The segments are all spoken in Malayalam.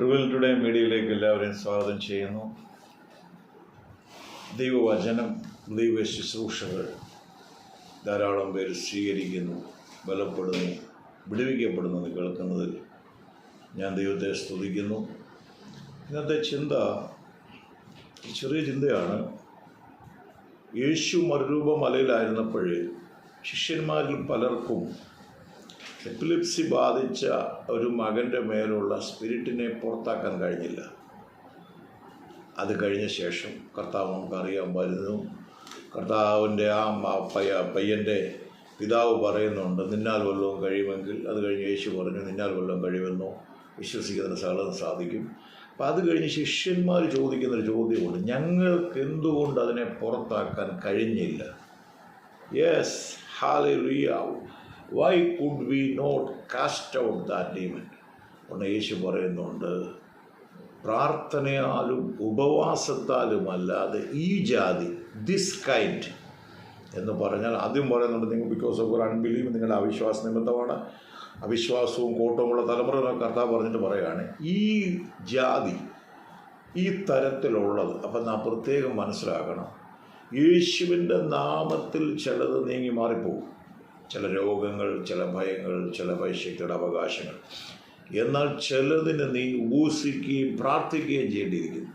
റിവൽ ടുഡേ മീഡിയയിലേക്ക് എല്ലാവരെയും സ്വാഗതം ചെയ്യുന്നു. ദൈവവചനം ദൈവ ശുശ്രൂഷകൾ ധാരാളം പേര് സ്വീകരിക്കുന്നു ബലപ്പെടുന്നു വിടുവിക്കപ്പെടുന്നു കേൾക്കുന്നതിൽ ഞാൻ ദൈവത്തെ സ്തുതിക്കുന്നു. ഇന്നത്തെ ചിന്ത ചെറിയ ചിന്തയാണ്. യേശു മറുരൂപ മലയിലായിരുന്നപ്പോൾ ശിഷ്യന്മാരിൽ പലർക്കും എപ്പിലിപ്സി ബാധിച്ച ഒരു മകന്റെ മേലുള്ള സ്പിരിറ്റിനെ പുറത്താക്കാൻ കഴിഞ്ഞില്ല. അത് കഴിഞ്ഞ ശേഷം കർത്താവ് നമുക്കറിയാൻ വരുന്നു. കർത്താവിന്റെ ആ പയ്യ പയ്യന്റെ പിതാവ് പറയുന്നുണ്ട് നിന്നാൽ വല്ലതും കഴിയുമെങ്കിൽ അത് കഴിഞ്ഞ് യേശു പറഞ്ഞു നിന്നാൽ വല്ലതും കഴിയുമെന്നോ വിശ്വസിക്കുന്നതിന് സകലം സാധിക്കും. അപ്പം അത് കഴിഞ്ഞ് ശിഷ്യന്മാർ ചോദിക്കുന്നൊരു ചോദ്യമുണ്ട് ഞങ്ങൾക്ക് എന്തുകൊണ്ട് അതിനെ പുറത്താക്കാൻ കഴിഞ്ഞില്ല? Yes ഹാലറിയ why could we not cast out that demon ഒന്ന് യേശു പറയുന്നുണ്ട് പ്രാർത്ഥനയാലും ഉപവാസത്താലും അല്ലാതെ ഈ ജാതി ദിസ് കൈൻഡ് എന്ന് പറഞ്ഞാൽ ആദ്യം പറയുന്നുണ്ട് നിങ്ങൾ ബിക്കോസ് ഓഫ് ഒരു അൺബിലീവ് നിങ്ങളുടെ അവിശ്വാസ നിമിത്തമാണ്. അവിശ്വാസവും കൂട്ടവുമുള്ള തലമുറ കർത്താവ് പറഞ്ഞിട്ട് പറയുകയാണ് ഈ ജാതി ഈ തരത്തിലുള്ളത് അപ്പം നാം പ്രത്യേകം മനസ്സിലാക്കണം. യേശുവിന്റെ നാമത്തിൽ ചിലത് നീങ്ങി മാറിപ്പോകും. ചില രോഗങ്ങൾ ചില ഭയങ്ങൾ ചില വൈശക്തിയുടെ അവകാശങ്ങൾ. എന്നാൽ ചിലതിന് നീ ഊസിക്കുകയും പ്രാർത്ഥിക്കുകയും ചെയ്യേണ്ടിയിരിക്കുന്നു.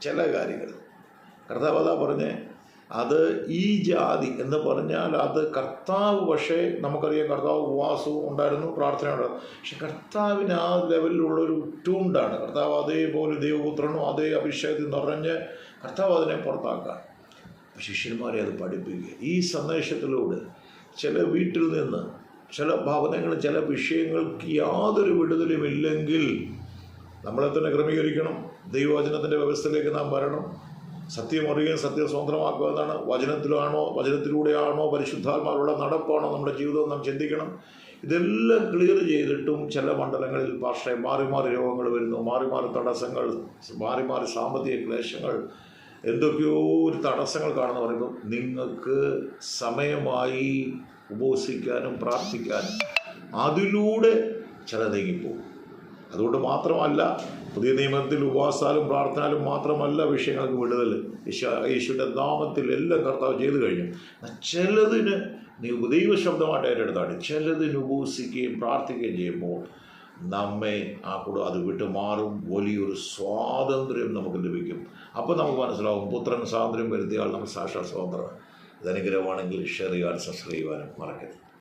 ചില കാര്യങ്ങൾ. കർത്താവ് അതാ പറഞ്ഞേ അത് ഈ ജാതി എന്ന് പറഞ്ഞാൽ അത് കർത്താവ് പക്ഷേ നമുക്കറിയാം കർത്താവ് ഉപവാസവും ഉണ്ടായിരുന്നു പ്രാർത്ഥന ഉണ്ടായിരുന്നു. പക്ഷെ കർത്താവിന് ആ ലെവലിലുള്ളൊരു ട്യൂണ്ടാണ് കർത്താവ് അതേപോലെ ദൈവപുത്രനും അതേ അഭിഷേകത്തിൽ നിറഞ്ഞ് കർത്താവ് അതിനെ പുറത്താക്കാൻ ശിഷ്യന്മാരെ അത് പഠിപ്പിക്കുക. ഈ സന്ദേശത്തിലൂടെ ചില വീട്ടിൽ നിന്ന് ചില ഭവനങ്ങൾ ചില വിഷയങ്ങൾക്ക് യാതൊരു വിടുതലുമില്ലെങ്കിൽ നമ്മളെ തന്നെ ക്രമീകരിക്കണം. ദൈവവചനത്തിന്റെ വ്യവസ്ഥയിലേക്ക് നാം വരണം. സത്യം അറിയുകയും സത്യം സ്വതന്ത്രമാക്കുക എന്നാണ് വചനത്തിലാണോ വചനത്തിലൂടെയാണോ പരിശുദ്ധാത്മാവുള്ള നടപ്പാണോ നമ്മുടെ ജീവിതം നാം ചിന്തിക്കണം. ഇതെല്ലാം ക്ലിയർ ചെയ്തിട്ടും ചില മണ്ഡലങ്ങളിൽ പക്ഷേ മാറി മാറി രോഗങ്ങൾ വരുന്നു മാറി മാറി തടസ്സങ്ങൾ മാറി മാറി സാമ്പത്തിക ക്ലേശങ്ങൾ എന്തൊക്കെയോ ഒരു തടസ്സങ്ങൾ കാണുന്ന പറയുമ്പോൾ നിങ്ങൾക്ക് സമയമായി ഉപവസിക്കാനും പ്രാർത്ഥിക്കാനും അതിലൂടെ ചില നീങ്ങിപ്പോകും. അതുകൊണ്ട് മാത്രമല്ല പുതിയ നിയമത്തിൽ ഉപവാസാലും പ്രാർത്ഥനാലും മാത്രമല്ല വിഷയങ്ങൾക്ക് വിടുതൽ. യേശു യേശുവിന്റെ നാമത്തിൽ എല്ലാം കർത്താവ് ചെയ്തു കഴിഞ്ഞു. ചിലതിന് നീ ദൈവശബ്ദമായിട്ട് ഏറ്റെടുത്താണ് ചിലതിന് ഉപവസിക്കുകയും പ്രാർത്ഥിക്കുകയും ചെയ്യുമ്പോൾ നമ്മെ ആ കൂടെ അത് വിട്ടുമാറും വലിയൊരു സ്വാതന്ത്ര്യം നമുക്ക് ലഭിക്കും. അപ്പോൾ നമുക്ക് മനസ്സിലാവും പുത്രൻ സ്വാതന്ത്ര്യം വരുത്തിയാൽ നമ്മൾ സാക്ഷാത് സ്വാതന്ത്ര്യം ഇതനുഗ്രഹമാണെങ്കിൽ ഷെയർ ചെയ്യാൻ സബ്സ്ക്രൈബ് ചെയ്യാനും മറക്കരുത്.